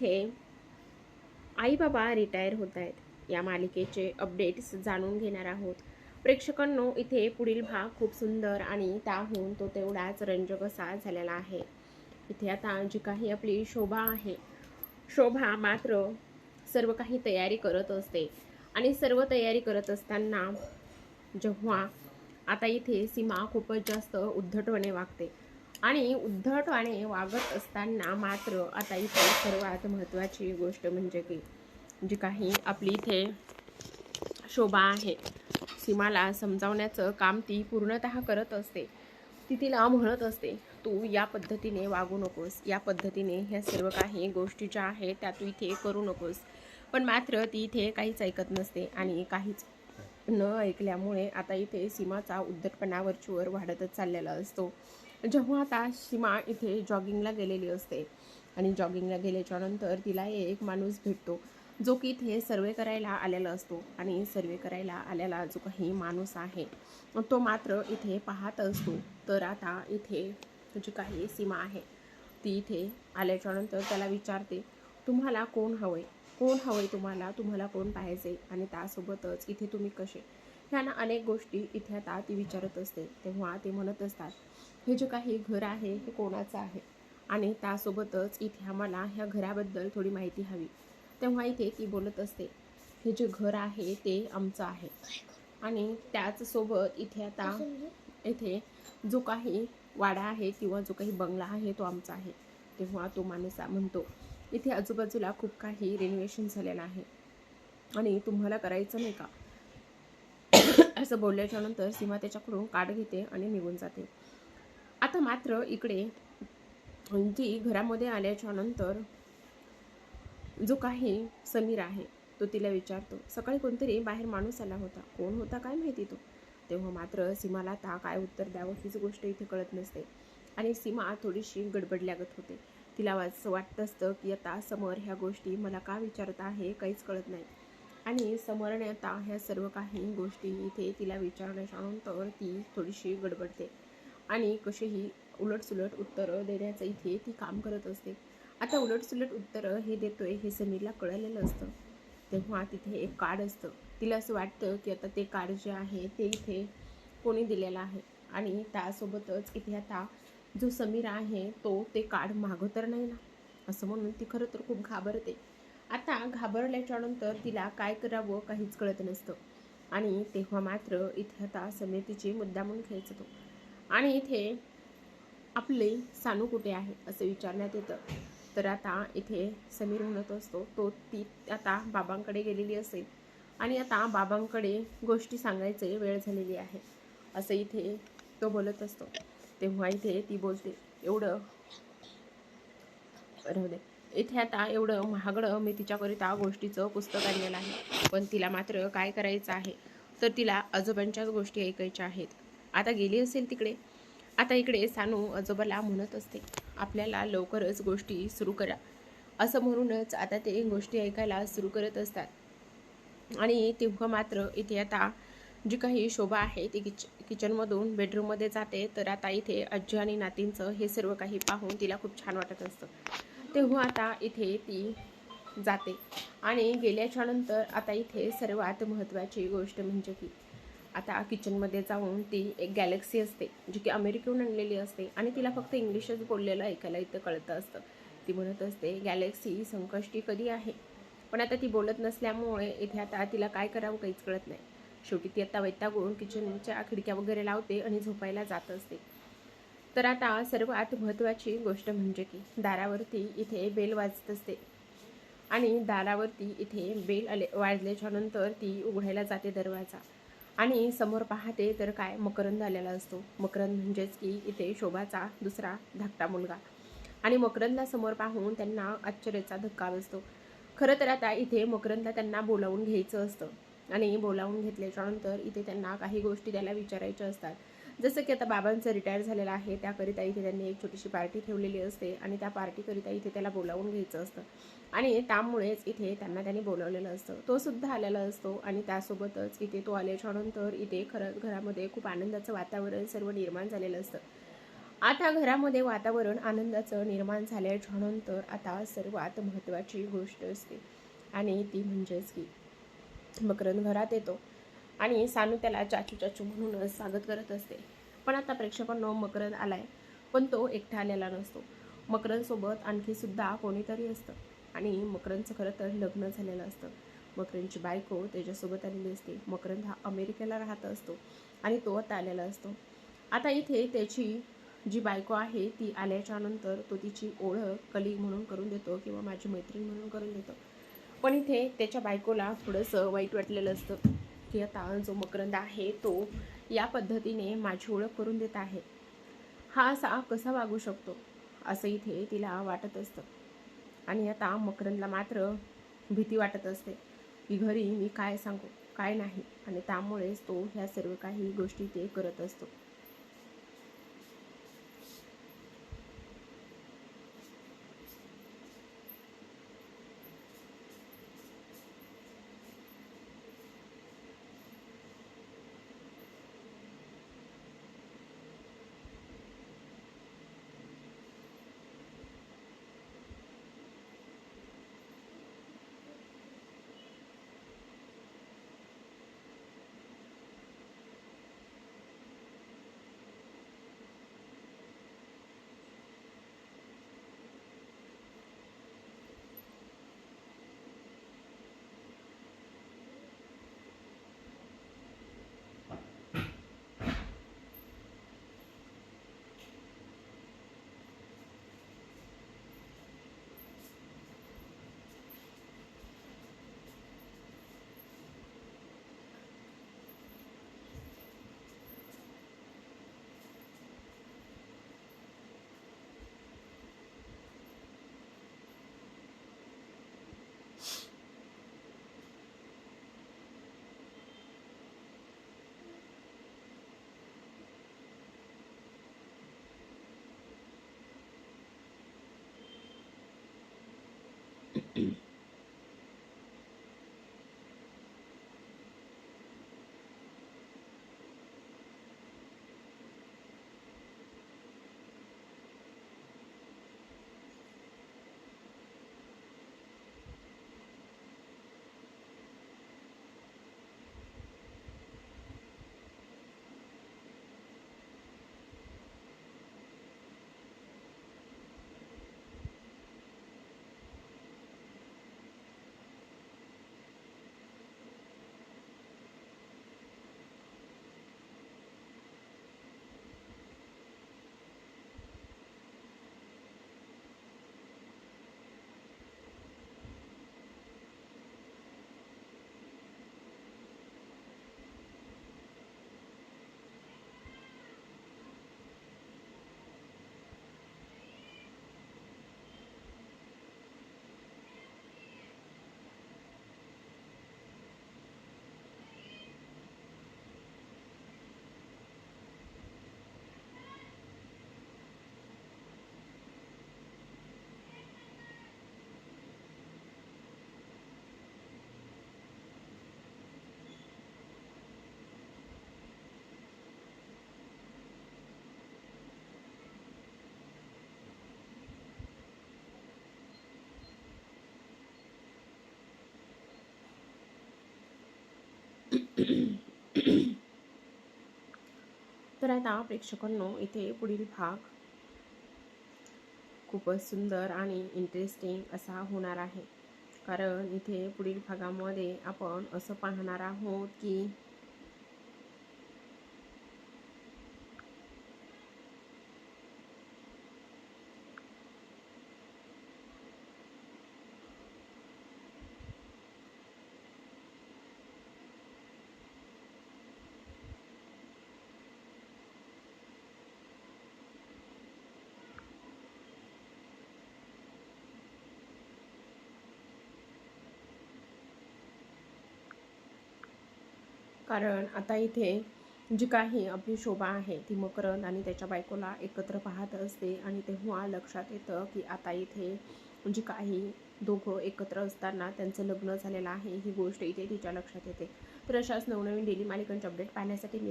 इथे आई बाबा रिटायर होत आहेत. या मालिकेचे अपडेट्स जाणून घेणार आहोत. प्रेक्षकांनो इथे पुढील भाग खूप सुंदर आणि त्याहून तो तेवढाच रंजक असा झालेला आहे. इथे आता जी काही आपली शोभा आहे शोभा मात्र सर्व काही तयारी करत असते. आणि सर्व तयारी करत असताना जेव्हा आता इथे सीमा खूपच जास्त उद्धटपणे वागते. आणि उद्धटवाणे वागत असताना मात्र आता इथे सर्वात महत्त्वाची गोष्ट म्हणजे की जी काही आपली इथे शोभा आहे सीमाला समजावण्याचं काम ती पूर्णतः करत असते. ती तिला म्हणत असते तू या पद्धतीने वागू नकोस. या पद्धतीने ह्या सर्व काही गोष्टी ज्या आहेत त्या तू इथे करू नकोस. पण मात्र ती इथे काहीच ऐकत नसते आणि काहीच न ऐकल्यामुळे आता इथे सीमाचा उद्धटपणा वरचीवर वाढतच चाललेला असतो. जेव्हा आता सीमा इथे जॉगिंगला गेलेली असते आणि जॉगिंगला गेल्याच्यानंतर तिला एक माणूस भेटतो जो की इथे सर्वे करायला आलेला असतो आणि सर्वे करायला आलेला जो काही माणूस आहे तो मात्र इथे पाहत असतो. तर आता इथे जी काही सीमा आहे ती इथे आल्याच्यानंतर त्याला विचारते तुम्हाला कोण हवंय? कोण हवंय तुम्हाला? तुम्हाला कोण पाहिजे आणि त्यासोबतच इथे तुम्ही कसे? ह्या अनेक गोष्टी इथे आता ती विचारत असते. तेव्हा ते म्हणत असतात हे जे काही घर आहे हे कोणाचं आहे? आणि त्यासोबतच इथे आम्हाला ह्या घराबद्दल थोडी माहिती हवी. तेव्हा इथे ती बोलत असते हे जे घर आहे ते आमचं आहे. आणि त्याचसोबत इथे आता इथे जो काही वाडा आहे किंवा जो काही बंगला आहे तो आमचा आहे. तेव्हा तो माणूस म्हणतो इथे आजूबाजूला खूप काही रिनोव्हेशन झालेलं आहे. आणि तुम्हाला करायचं नाही का? असं बोलल्याच्या नंतर सीमा त्याच्याकडून काढ घेते आणि निघून जाते. आता मात्र इकडे ती घरामध्ये आल्याच्यानंतर जो काही समीर आहे तो तिला विचारतो सकाळी कोणतरी बाहेर माणूस आला होता. कोण होता काय माहिती तो? तेव्हा मात्र सीमाला आता काय उत्तर द्यावं हीच गोष्ट इथे कळत नसते आणि सीमा थोडीशी गडबड लागत होते. तिला असं वाटत असतं की आता समर ह्या गोष्टी मला का विचारत आहे काहीच कळत नाही. आणि समोरने आता ह्या सर्व काही गोष्टी इथे तिला विचारण्याच्या नंतर ती थोडीशी गडबडते. आणि कसेही उलटसुलट उत्तरं देण्याचं इथे ती काम करत असते. आता उलटसुलट उत्तरं हे देतोय हे समीरला कळलेलं असतं. तेव्हा तिथे एक कार्ड असतं. तिला असं वाटतं की आता ते कार्ड जे आहे ते इथे कोणी दिलेलं आहे. आणि त्यासोबतच इथे आता जो समीर आहे तो ते कार्ड मागं तर नाही ना? असं म्हणून ती खरं तर खूप घाबरते. आता घाबरल्याच्यानंतर तिला काय करावं काहीच कळत नसतं. आणि तेव्हा मात्र इथे आता समीर तिची मुद्दामून खेचतो. आणि इथे आपले सानू कुठे आहे असं विचारण्यात येतं. तर आता इथे समीर म्हणत असतो तो ती आता बाबांकडे गेलेली असेल. आणि आता बाबांकडे गोष्टी सांगायचे वेळ झालेली आहे. असं इथे तो बोलत असतो. तेव्हा इथे ती बोलते एवढं राहू दे. इथे आता एवढं महागडं मी तिच्याकरिता गोष्टीचं पुस्तक आणलेलं आहे. पण तिला मात्र काय करायचं आहे? तर तिला आजोबांच्याच गोष्टी ऐकायच्या आहेत. आता गेली असेल तिकडे. आता इकडे सानू आजोबाला म्हणत असते आपल्याला लवकरच गोष्टी सुरू करा. असं म्हणूनच आता ते गोष्टी ऐकायला सुरू करत असतात. आणि तेव्हा मात्र इथे आता जी काही शोभा आहे ती किच किचनमधून बेडरूममध्ये जाते तर आता इथे आजी आणि नातींचं हे सर्व काही पाहून तिला खूप छान वाटत असतं. तेव्हा आता इथे ती जाते. आणि गेल्याच्यानंतर आता इथे सर्वात महत्त्वाची गोष्ट म्हणजे की आता किचनमध्ये जाऊन ती एक गॅलेक्सी असते जी की अमेरिकेहून आणलेली असते आणि तिला फक्त इंग्लिशच बोललेलं ऐकायला इथं कळतं असतं. ती म्हणत असते गॅलेक्सी संकष्टी कधी आहे? पण आता ती बोलत नसल्यामुळे इथे आता तिला काय करावं काहीच कळत नाही. शेवटी ती आता वैतागून किचनच्या खिडक्या वगैरे लावते आणि झोपायला जात असते. तर आता सर्वात महत्त्वाची गोष्ट म्हणजे की दारावरती इथे बेल वाजत असते. आणि दारावरती इथे बेल आले वाजल्याच्यानंतर ती उघडायला जाते दरवाजा. आणि समोर पाहते तर काय मकरंद आलेला असतो. मकरंद म्हणजेच की इथे शोभाचा दुसरा धाकटा मुलगा. आणि मकरंदला समोर पाहून त्यांना आश्चर्याचा धक्का बसतो. खरं तर आता इथे मकरंदला त्यांना बोलावून घ्यायचं असतं. आणि बोलावून घेतल्याच्यानंतर इथे त्यांना काही गोष्टी त्याला विचारायच्या असतात. जसं की आता बाबांचं रिटायर झालेलं आहे त्याकरिता इथे त्यांनी एक छोटीशी पार्टी ठेवलेली असते आणि त्या पार्टीकरिता इथे त्याला बोलावून घ्यायचं असतं. आणि त्यामुळेच इथे त्यांना त्यांनी बोलावलेलं असतं. तो सुद्धा आलेला असतो आणि त्यासोबतच इथे तो आल्याच्यानंतर इथे खरं घरामध्ये खूप आनंदाचं वातावरण सर्व निर्माण झालेलं असतं. आता घरामध्ये वातावरण आनंदाचं निर्माण झाल्याच्यानंतर आता सर्वात महत्त्वाची गोष्ट असते. आणि ती म्हणजेच की मकरंद घरात येतो. आणि सानू त्याला चाचू चाचू म्हणूनच स्वागत करत असते. पण आता प्रेक्षकांनो मकरंद आलाय पण तो एकटा आलेला नसतो. मकरंदसोबत आणखी सुद्धा कोणीतरी असतं आणि मकरंदचं खरं तर लग्न झालेलं असतं. मकरंदची बायको त्याच्यासोबत आलेली असते. मकरंद हा अमेरिकेला राहत असतो आणि तो आता आलेला असतो. आता इथे त्याची जी बायको आहे ती आल्याच्यानंतर तो तिची ओळख कली म्हणून करून देतो किंवा माझी मैत्रीण म्हणून करून देतो. पण इथे त्याच्या बायकोला थोडंसं वाईट वाटलेलं असतं. की आता जो मकरंद आहे तो या पद्धतीने माझी ओळख करून देत आहे. हा असा कसा वागू शकतो? असं इथे तिला वाटत असतं. आणि आता मकरंदला मात्र भीती वाटत असते. की घरी मी काय सांगू? काय नाही? आणि त्यामुळेच तो ह्या सर्व काही गोष्टी ते करत असतो. active तर आता प्रेक्षकांनो इथे पुढील भाग खूपच सुंदर आणि इंटरेस्टिंग असा होणार आहे. कारण इथे पुढील भागामध्ये आपण असं पाहणार आहोत की कारण आता इथे जी काही आपली शोभा आहे ती मकरंद आणि त्याच्या बायकोला एकत्र पाहत असते आणि तेव्हा लक्षात येतं की आता इथे जी काही दोघं एकत्र असताना त्यांचं लग्न झालेलं आहे ही गोष्ट इथे तिच्या लक्षात येते. तर अशाच नवनवीन डेली मालिकांचे अपडेट पाहण्यासाठी मी